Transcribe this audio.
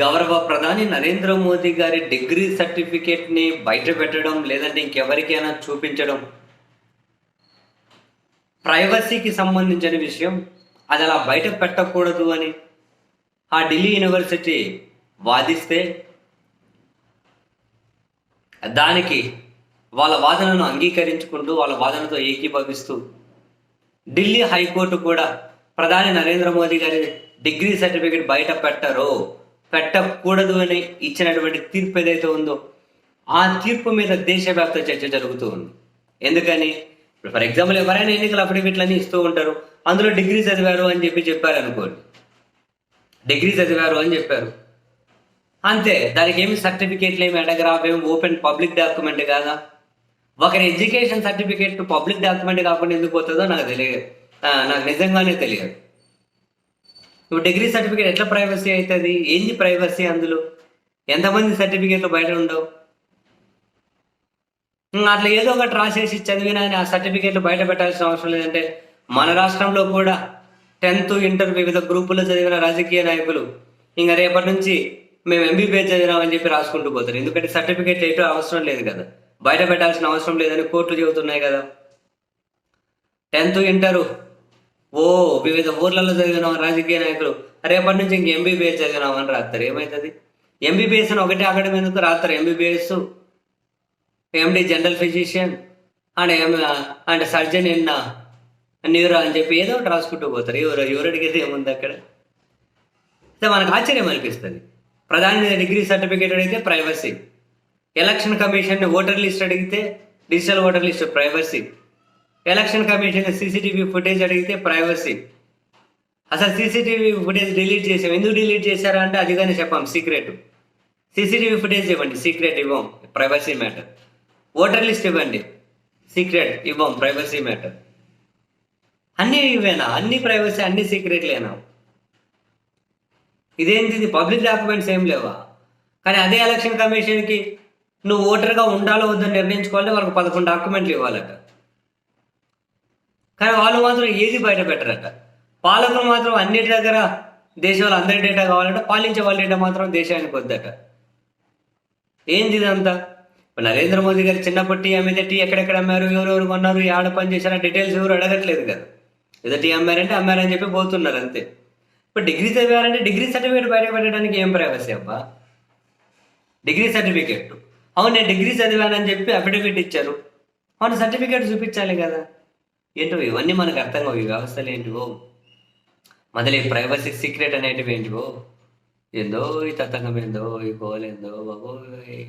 గౌరవ ప్రధాని నరేంద్ర మోదీ గారి డిగ్రీ సర్టిఫికేట్ని బయట పెట్టడం లేదంటే ఇంకెవరికైనా చూపించడం. ప్రైవసీకి సంబంధించిన విషయం అది అలా బయట పెట్టకూడదు అని ఆ ఢిల్లీ యూనివర్సిటీ వాదిస్తే దానికి వాళ్ళ వాదనను అంగీకరించుకుంటూ వాళ్ళ వాదనతో ఏకీభవిస్తూ ఢిల్లీ హైకోర్టు కూడా ప్రధాని నరేంద్ర మోదీ గారి డిగ్రీ సర్టిఫికేట్ బయట పెట్టరు. పెట్టకూడదు అని ఇచ్చినటువంటి తీర్పు ఏదైతే ఉందో ఆ తీర్పు మీద దేశవ్యాప్త చర్చ జరుగుతూ ఉంది. ఎందుకని? ఫర్ ఎగ్జాంపుల్ ఎవరైనా ఎన్నికల అఫిడవిట్లన్నీ ఇస్తూ ఉంటారు అందులో డిగ్రీ చదివారు అని చెప్పి చెప్పారు అనుకోండి. డిగ్రీ చదివారు అని చెప్పారు. అంతే దానికి ఏమి సర్టిఫికేట్లు ఏమి అడగరావు? ఏమి ఓపెన్ పబ్లిక్ డాక్యుమెంట్ కాదా? ఒకరి ఎడ్యుకేషన్ సర్టిఫికేట్ పబ్లిక్ డాక్యుమెంట్ కాకుండా ఎందుకు పోతుందో నాకు తెలియదు. నాకు నిజంగానే తెలియదు. ఇప్పుడు డిగ్రీ సర్టిఫికేట్ ఎట్లా ప్రైవసీ అవుతుంది? ఏంది ప్రైవసీ అందులో? ఎంతమంది సర్టిఫికేట్లు బయట ఉండవు? అట్లా ఏదో ఒకటి రాసేసి చదివినా ఆ సర్టిఫికేట్లు బయట పెట్టాల్సిన అవసరం లేదంటే మన రాష్ట్రంలో కూడా టెన్త్ ఇంటర్ వివిధ గ్రూపుల్లో చదివిన రాజకీయ నాయకులు ఇంకా రేపటి నుంచి మేము ఎంబీబీఎస్ చదివినామని చెప్పి రాసుకుంటూ పోతారు. ఎందుకంటే సర్టిఫికేట్ ఎటు అవసరం లేదు కదా. బయట పెట్టాల్సిన అవసరం లేదని కోర్టులు చెబుతున్నాయి కదా. టెన్త్ ఇంటరు ఓ వివిధ ఊర్లలో చదివిన రాజకీయ నాయకులు రేపటి నుంచి ఇంక ఎంబీబీఎస్ చదివినామని రాస్తారు. ఏమవుతుంది ఎంబీబీఎస్ అని ఒకటే అక్కడ ఎందుకు రాస్తారు? MBBS MD general physician and M and surgeon ఎన్న న్యూరో అని చెప్పి ఏదో ఒకటి రాసుకుంటూ పోతారు. ఎవరు ఎవరు ఏముంది అక్కడ? అయితే మనకు ఆశ్చర్యం అనిపిస్తుంది. ప్రధాని డిగ్రీ సర్టిఫికేట్ అడిగితే privacy election commission voter list అడిగితే digital voter list privacy election commission CCTV footage అడిగితే ప్రైవసీ. అసలు సీసీటీవీ ఫుటేజ్ డిలీట్ చేసాం. ఎందుకు డిలీట్ చేశారా అంటే అది కానీ చెప్పాం సీక్రెట్. సీసీటీవీ ఫుటేజ్ ఇవ్వండి సీక్రెట్ ఇవ్వం ప్రైవసీ మ్యాటర్. ఓటర్ లిస్ట్ ఇవ్వండి సీక్రెట్ ఇవ్వం ప్రైవసీ మ్యాటర్. అన్నీ ఇవేనా అన్ని ప్రైవసీ అన్ని సీక్రెట్లేనా? ఇదేంటి ఇది? పబ్లిక్ డాక్యుమెంట్స్ ఏం లేవా? కానీ అదే ఎలక్షన్ కమిషన్కి నువ్వు ఓటర్గా ఉండాలో వద్దో నిర్ణయించుకోవాలంటే వాళ్ళకి పదకొండు డాక్యుమెంట్లు ఇవ్వాలట. కానీ వాళ్ళు మాత్రం ఏది బయట పెట్టరట. పాలకులు మాత్రం అన్నిటి దగ్గర దేశంలో అందరి డేటా కావాలంటే పాలించే వాళ్ళ డేటా మాత్రం దేశానికి వద్దట. ఏంది ఇదంతా? ఇప్పుడు నరేంద్ర మోదీ గారు చిన్నప్పటి టీ అమ్మితే టీ ఎక్కడెక్కడ అమ్మారు ఎవరెవరు కొన్నారు ఆడ పని చేశారు డీటెయిల్స్ ఎవరు అడగట్లేదు కదా. ఏదో టీ అమ్మారంటే అమ్మారని చెప్పి పోతున్నారు అంతే. ఇప్పుడు డిగ్రీ చదివారంటే డిగ్రీ సర్టిఫికేట్ బయట పెట్టడానికి ఏం ప్రైవసీ అబ్బా? Degree certificate. అవును నేను డిగ్రీ చదివానని చెప్పి అఫిడవిట్ ఇచ్చారు. అవును సర్టిఫికేట్ చూపించాలి కదా. ఏంటో ఇవన్నీ మనకు అర్థం కావు. ఈ వ్యవస్థలు ఏంటివో? మొదలు ఈ ప్రైవసీ సీక్రెట్ అనేటివి ఏంటివో? ఏందో ఈ తతంగం ఏందో? ఈ గోలేందో బాబోయ్.